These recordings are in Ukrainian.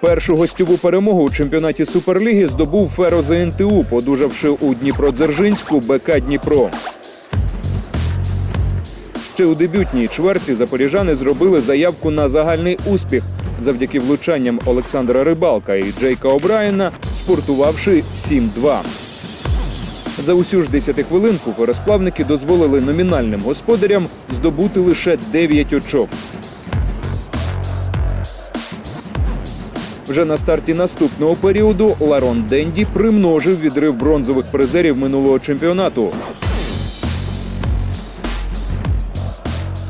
Першу гостьову перемогу у чемпіонаті Суперліги здобув Феро ЗНТУ, подужавши у Дніпродзержинську БК Дніпро. Ще у дебютній чверті запоріжани зробили заявку на загальний успіх завдяки влучанням Олександра Рибалка і Джейка О'Брайена, спортувавши 7-2. За усю ж десятихвилинку феросплавники дозволили номінальним господарям здобути лише 9 очок. Вже на старті наступного періоду Ларон Денді примножив відрив бронзових призерів минулого чемпіонату.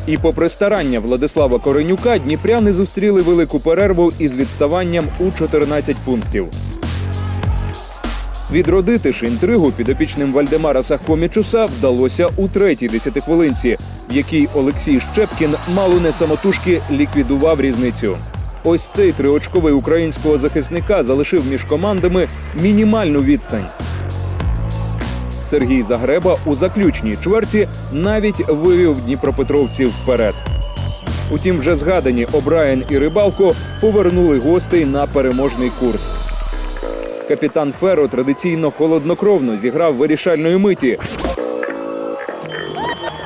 І попри старання Владислава Коренюка, дніпряни зустріли велику перерву із відставанням у 14 пунктів. Відродити ж інтригу підопічним Вальдемара Сахомічуса вдалося у третій десятихвилинці, в якій Олексій Щепкін мало не самотужки ліквідував різницю. Ось цей триочковий українського захисника залишив між командами мінімальну відстань. Сергій Загреба у заключній чверті навіть вивів дніпропетровців вперед. Утім, вже згадані Обраєн і Рибалко повернули гостей на переможний курс. Капітан Феро традиційно холоднокровно зіграв вирішальної миті.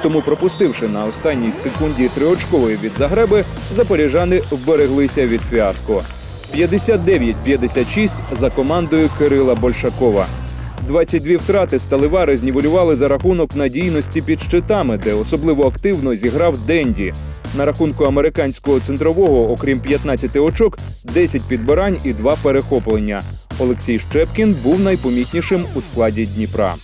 Тому, пропустивши на останній секунді триочкової від Загреби, запоріжани вбереглися від фіаско. 59-56 за командою Кирила Большакова. 22 втрати сталевари знівелювали за рахунок надійності під щитами, де особливо активно зіграв Денді. На рахунку американського центрового, окрім 15 очок, 10 підбирань і 2 перехоплення. Олексій Щепкін був найпомітнішим у складі Дніпра.